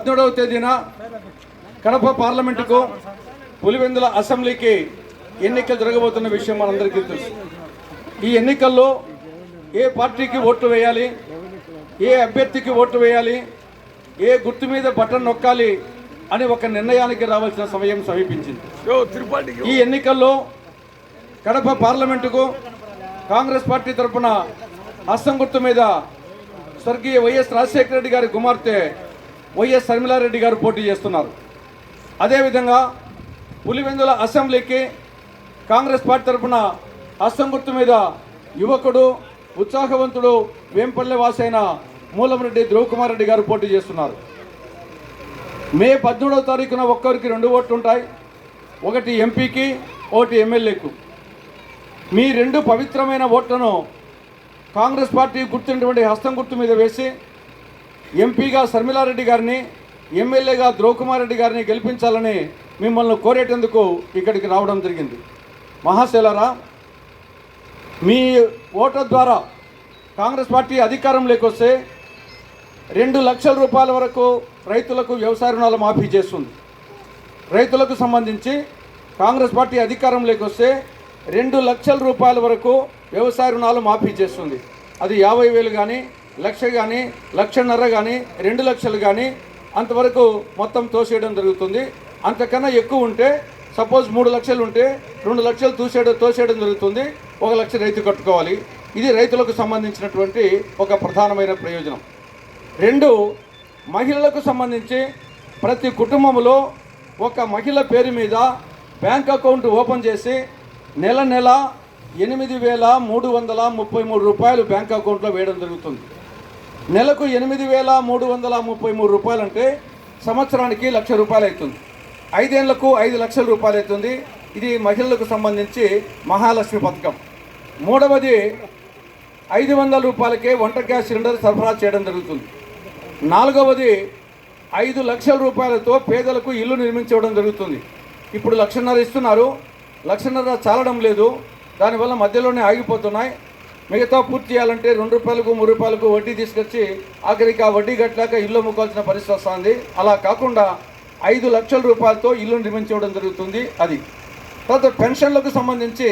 పద్మూడవ తేదీన కడప పార్లమెంటుకు పులివెందుల అసెంబ్లీకి ఎన్నికలు జరగబోతున్న విషయం మనందరికీ తెలుసు. ఈ ఎన్నికల్లో ఏ పార్టీకి ఓట్లు వేయాలి ఏ అభ్యర్థికి ఓట్లు వేయాలి ఏ గుర్తు మీద బటన్ నొక్కాలి అని ఒక నిర్ణయానికి రావాల్సిన సమయం సమీపించింది. ఈ ఎన్నికల్లో కడప పార్లమెంటుకు కాంగ్రెస్ పార్టీ తరఫున హస్తం గుర్తు మీద స్వర్గీయ వైఎస్ రాజశేఖర రెడ్డి గారి కుమార్తె వైఎస్ శర్మిలారెడ్డి గారు పోటీ చేస్తున్నారు. అదేవిధంగా పులివెందుల అసెంబ్లీకి కాంగ్రెస్ పార్టీ తరఫున హస్తం గుర్తు మీద యువకుడు ఉత్సాహవంతుడు వేంపల్లె వాసైన మూలంరెడ్డి ధ్రువకుమార్ రెడ్డి గారు పోటీ చేస్తున్నారు. మే పద్మూడవ తారీఖున ఒక్కరికి రెండు ఓట్లు ఉంటాయి. ఒకటి ఎంపీకి ఒకటి ఎమ్మెల్యేకు. మీ రెండు పవిత్రమైన ఓట్లను కాంగ్రెస్ పార్టీ గుర్తున్నటువంటి హస్తం గుర్తు మీద వేసి ఎంపీగా శర్మిలారెడ్డి గారిని ఎమ్మెల్యేగా ధ్రువకుమార్ రెడ్డి గారిని గెలిపించాలని మిమ్మల్ని కోరేటందుకు ఇక్కడికి రావడం జరిగింది. మహాశైలరా మీ ఓటర్ ద్వారా కాంగ్రెస్ పార్టీ అధికారంలోకి వస్తే రెండు లక్షల రూపాయల వరకు రైతులకు వ్యవసాయ రుణాలు మాఫీ చేస్తుంది. రైతులకు సంబంధించి కాంగ్రెస్ పార్టీ అధికారంలోకి వస్తే రెండు లక్షల రూపాయల వరకు వ్యవసాయ రుణాలు మాఫీ చేస్తుంది. అది యాభై వేలు కానీ లక్ష కానీ లక్షన్నర కానీ రెండు లక్షలు కానీ అంతవరకు మొత్తం తోసేయడం జరుగుతుంది. అంతకన్నా ఎక్కువ ఉంటే సపోజ్ మూడు లక్షలు ఉంటే రెండు లక్షలు తూసేయడం తోసేయడం జరుగుతుంది. ఒక లక్ష రైతు కట్టుకోవాలి. ఇది రైతులకు సంబంధించినటువంటి ఒక ప్రధానమైన ప్రయోజనం. రెండు మహిళలకు సంబంధించి ప్రతి కుటుంబంలో ఒక మహిళ పేరు మీద బ్యాంక్ అకౌంట్ ఓపెన్ చేసి నెల నెల ఎనిమిది వేల మూడు వందల ముప్పై మూడు రూపాయలు బ్యాంక్ అకౌంట్లో వేయడం జరుగుతుంది. నెలకు ఎనిమిది వేల మూడు వందల ముప్పై మూడు రూపాయలు అంటే సంవత్సరానికి లక్ష రూపాయలు అవుతుంది. ఐదేళ్ళకు ఐదు లక్షల రూపాయలు అవుతుంది. ఇది మహిళలకు సంబంధించి మహాలక్ష్మి పథకం. మూడవది ఐదు వందల రూపాయలకే వంట గ్యాస్ సిలిండర్ సరఫరా చేయడం జరుగుతుంది. నాలుగవది ఐదు లక్షల రూపాయలతో పేదలకు ఇల్లు నిర్మించడం జరుగుతుంది. ఇప్పుడు లక్షన్నర ఇస్తున్నారు. లక్షన్నర చాలడం లేదు. దానివల్ల మధ్యలోనే ఆగిపోతున్నాయి. మిగతా పూర్తి చేయాలంటే రెండు రూపాయలకు మూడు రూపాయలకు వడ్డీ తీసుకొచ్చి ఆఖరికి ఆ వడ్డీ కట్టలేక ఇల్లు అమ్ముకోవాల్సిన పరిస్థితి వస్తుంది. అలా కాకుండా ఐదు లక్షల రూపాయలతో ఇల్లు నిర్మించడం జరుగుతుంది అది. తర్వాత పెన్షన్లకు సంబంధించి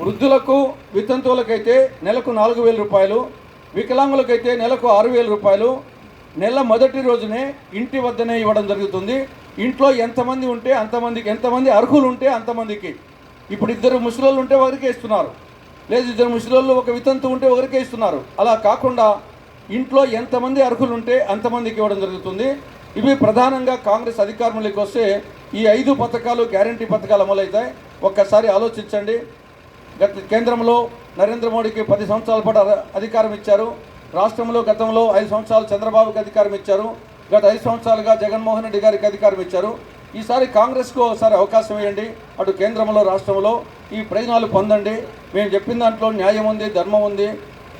వృద్ధులకు వితంతువులకైతే నెలకు నాలుగు వేల రూపాయలు వికలాంగులకైతే నెలకు ఆరు వేల రూపాయలు నెల మొదటి రోజునే ఇంటి వద్దనే ఇవ్వడం జరుగుతుంది. ఇంట్లో ఎంతమంది ఉంటే అంతమందికి ఎంతమంది అర్హులు ఉంటే అంతమందికి. ఇప్పుడు ఇద్దరు ముసలోళ్ళు ఉంటే వారికి ఇస్తున్నారు. లేదు ఇద్దరు ముసలోళ్ళు ఒక వితంతు ఉంటే ఒకరికే ఇస్తున్నారు. అలా కాకుండా ఇంట్లో ఎంతమంది అర్హులు ఉంటే అంతమందికి ఇవ్వడం జరుగుతుంది. ఇవి ప్రధానంగా కాంగ్రెస్ అధికారంలోకి వస్తే ఈ ఐదు పథకాలు గ్యారంటీ పథకాలు అమలవుతాయి. ఒక్కసారి ఆలోచించండి. గత కేంద్రంలో నరేంద్ర మోడీకి పది సంవత్సరాల పాటు అధ- అధికారం ఇచ్చారు. రాష్ట్రంలో గతంలో ఐదు సంవత్సరాలు చంద్రబాబుకి అధికారం ఇచ్చారు. గత ఐదు సంవత్సరాలుగా జగన్మోహన్ రెడ్డి గారికి అధికారం ఇచ్చారు. ఈసారి కాంగ్రెస్కు ఒకసారి అవకాశం ఇవ్వండి. అటు కేంద్రంలో రాష్ట్రంలో ఈ ప్రయోజనాలు పొందండి. మేము చెప్పిన దాంట్లో న్యాయం ఉంది ధర్మం ఉంది.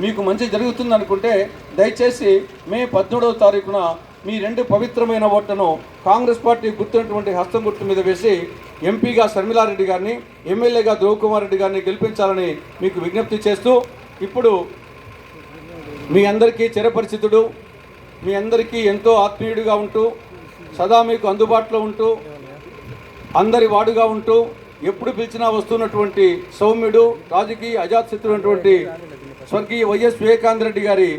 మీకు మంచి జరుగుతుంది అనుకుంటే దయచేసి మే పద్మూడవ తారీఖున మీ రెండు పవిత్రమైన ఓట్లను కాంగ్రెస్ పార్టీ గుర్తున్నటువంటి హస్తం గుర్తు మీద వేసి ఎంపీగా శర్మిలారెడ్డి గారిని ఎమ్మెల్యేగా ధ్రువకుమార్ రెడ్డి గారిని గెలిపించాలని మీకు విజ్ఞప్తి చేస్తూ ఇప్పుడు మీ అందరికీ చిరపరిచితుడు మీ అందరికీ ఎంతో ఆత్మీయుడిగా ఉంటూ సదా మీకు అందుబాటులో ఉంటూ అందరి వాడుగా ఉంటూ ఎప్పుడు పిలిచినా వస్తున్నటువంటి సౌమ్యుడు రాజకీయ అజాతశత్రునటువంటి స్వర్గీయ వైఎస్ వివేకానంద రెడ్డి గారి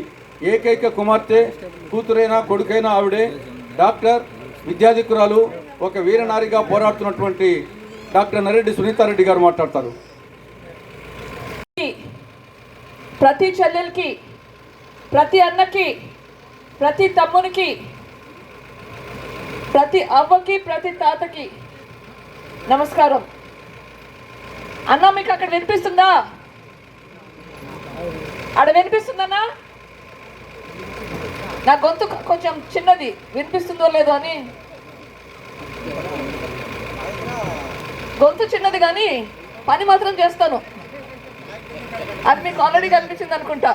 ఏకైక కుమార్తె కూతురైనా కొడుకైనా ఆవిడే డాక్టర్ విద్యాధికురాలు ఒక వీరనారిగా పోరాడుతున్నటువంటి డాక్టర్ నరెడ్డి సునీతారెడ్డి గారు మాట్లాడతారు. ప్రతి చెల్లెలకి ప్రతి అన్నకి ప్రతి తమ్మునికి ప్రతి అవ్వకి ప్రతి తాతకి నమస్కారం. అన్న మీకు అక్కడ వినిపిస్తుందా? అక్కడ వినిపిస్తుందన్నా? నా గొంతు కొంచెం చిన్నది. వినిపిస్తుందో లేదో అని. గొంతు చిన్నది కానీ పని మాత్రం చేస్తాను. అది మీకు ఆల్రెడీ కనిపించింది అనుకుంటా.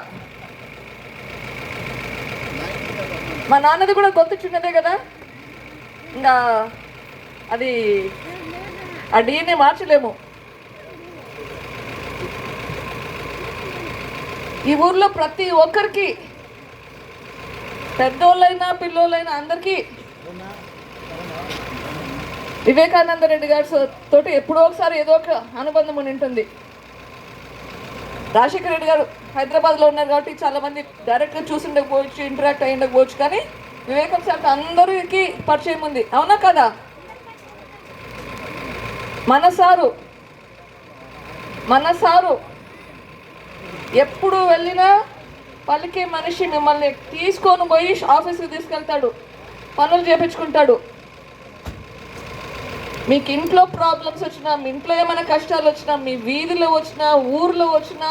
మా నాన్నది కూడా గొంతు చిన్నదే కదా? ఇంకా అది ఆ డిఎన్ఏ మార్చలేము. ఈ ఊర్లో ప్రతి ఒక్కరికి పెద్దోళ్ళైనా పిల్లోళ్ళైనా అందరికీ వివేకానంద రెడ్డి గారి తోటి ఎప్పుడో ఒకసారి ఏదో ఒక అనుబంధం అని ఉంటుంది. రాజశేఖర రెడ్డి గారు హైదరాబాద్లో ఉన్నారు కాబట్టి చాలామంది డైరెక్ట్గా చూసి ఉండకపోవచ్చు ఇంటరాక్ట్ అయ్యి ఉండకపోవచ్చు కానీ వివేకం సార్ అందరికీ పరిచయం ఉంది. అవునా కదా? మన సారు మన సారు ఎప్పుడు వెళ్ళినా పలికే మనిషి మిమ్మల్ని తీసుకొని పోయి ఆఫీస్కి తీసుకెళ్తాడు. పనులు చేపించుకుంటాడు. మీకు ఇంట్లో ప్రాబ్లమ్స్ వచ్చినా మీ ఇంట్లో ఏమైనా కష్టాలు వచ్చినా మీ వీధిలో వచ్చినా ఊర్లో వచ్చినా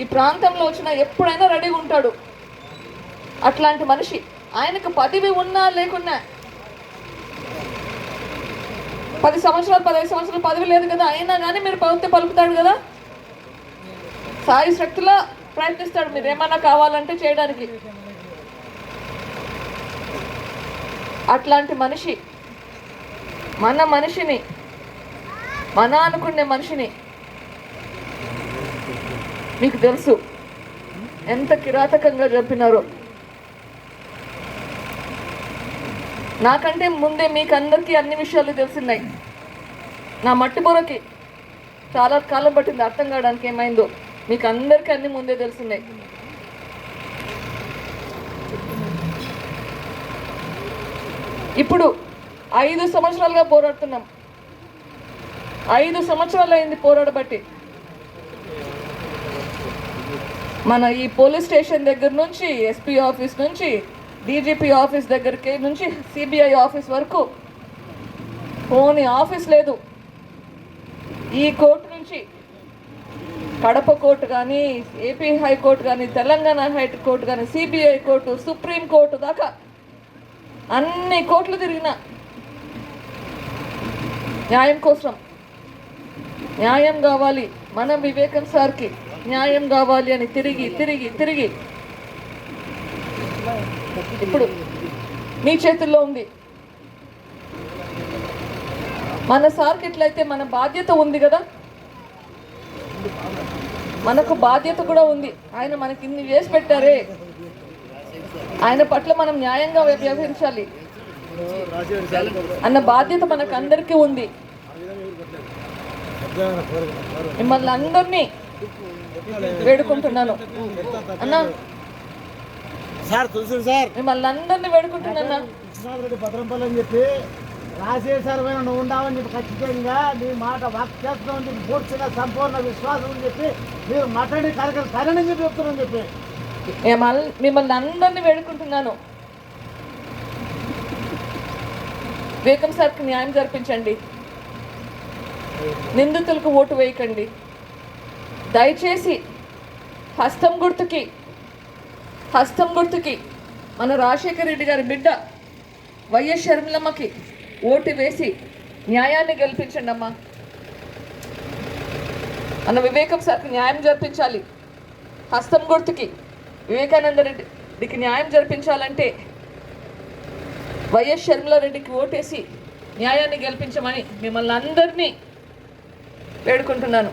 ఈ ప్రాంతంలో వచ్చినా ఎప్పుడైనా రెడీగా ఉంటాడు. అట్లాంటి మనిషి. ఆయనకు పదవి ఉన్నా లేకున్నా. పది సంవత్సరాలు పదహైదు సంవత్సరాలు పదవి లేదు కదా అయినా కానీ మీరు ప్రభుత్వం పలుకుతాడు కదా? సాయి శక్తిలో ప్రయత్నిస్తాడు మీరు ఏమన్నా కావాలంటే చేయడానికి. అట్లాంటి మనిషి మన మనిషిని మన అనుకునే మనిషిని మీకు తెలుసు. ఎంత కిరాతకంగా చెప్పినారో. నాకంటే ముందే మీకు అందరికీ అన్ని విషయాలు తెలిసినాయి నా మట్టి బుర్రకి చాలా కాలం పట్టింది అర్థం కావడానికి ఏమైందో మీకు అందరికీ అన్ని ముందే తెలిసినాయి ఇప్పుడు ఐదు సంవత్సరాలుగా పోరాడుతున్నాం. ఐదు సంవత్సరాలు అయింది పోరాడబట్టి. మన ఈ పోలీస్ స్టేషన్ దగ్గర నుంచి ఎస్పీ ఆఫీస్ నుంచి డీజీపీ ఆఫీస్ దగ్గరికి నుంచి సిబిఐ ఆఫీస్ వరకు పోని ఆఫీస్ లేదు. ఈ కోర్టు నుంచి కడప కోర్టు కానీ ఏపీ హైకోర్టు కానీ తెలంగాణ హైకోర్టు కానీ సిబిఐ కోర్టు సుప్రీం కోర్టు దాకా అన్ని కోర్టులు తిరిగిన న్యాయం కోసం న్యాయం కావాలి. మన వివేకం సార్కి న్యాయం కావాలి అని తిరిగి తిరిగి తిరిగి ఇప్పుడు మీ చేతుల్లో ఉంది. మన సార్కి ఎట్లయితే మన బాధ్యత ఉంది కదా? మనకు బాధ్యత కూడా ఉంది. ఆయన మనకి ఇన్ని చేసి పెట్టారే. ఆయన పట్ల మనం న్యాయంగా వ్యవహరించాలి. అన్న బాధ్యత మనకు అందరికీ ఉంది. మిమ్మల్ని అందరినీ వేడుకుంటున్నాను. అన్న సార్ తెలుసు సార్. మిమ్మల్ని అందరినీ వేడుకుంటున్నాను కృష్ణారెడ్డి భద్రంపల్లి అని చెప్పి రాజశేఖర్ పైన నువ్వు ఉండవని చెప్పి ఖచ్చితంగా నీ మాట వాక్యాత్వం చెప్పి పూర్తిగా సంపూర్ణ విశ్వాసం అని చెప్పి మీరు మటని కరకలు సరైన చెప్పి చెప్తున్నాను చెప్పి. మిమ్మల్ని అందరినీ వేడుకుంటున్నాను. వివేకం సార్కి న్యాయం జరిపించండి. నిందితులకు ఓటు వేయకండి. దయచేసి హస్తం గుర్తుకి హస్తం గుర్తుకి మన రాజశేఖర రెడ్డి గారి బిడ్డ వైఎస్ షర్మిలమ్మకి ఓటు వేసి న్యాయాన్ని గెలిపించండి అమ్మా. మన వివేకం సార్కి న్యాయం జరిపించాలి. హస్తం గుర్తుకి వివేకానంద రెడ్డికి న్యాయం జరిపించాలంటే వైఎస్ షర్మిలారెడ్డికి ఓటేసి న్యాయాన్ని గెలిపించమని మిమ్మల్ని అందరినీ వేడుకుంటున్నాను.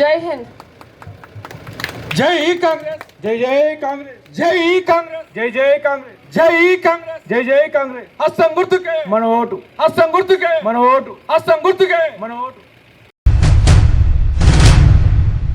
జై హింద్. జై కాంగ్రెస్. జై జై కాంగ్రెస్ జై కాంగ్రెస్ జై జై కాంగ్రెస్ జై కాంగ్రెస్ జై జై కాంగ్రెస్ హస్తం గుర్తుకే మన ఓటు హస్తం గుర్తుకే మన ఓటు హస్తం గుర్తుకే మన ఓటు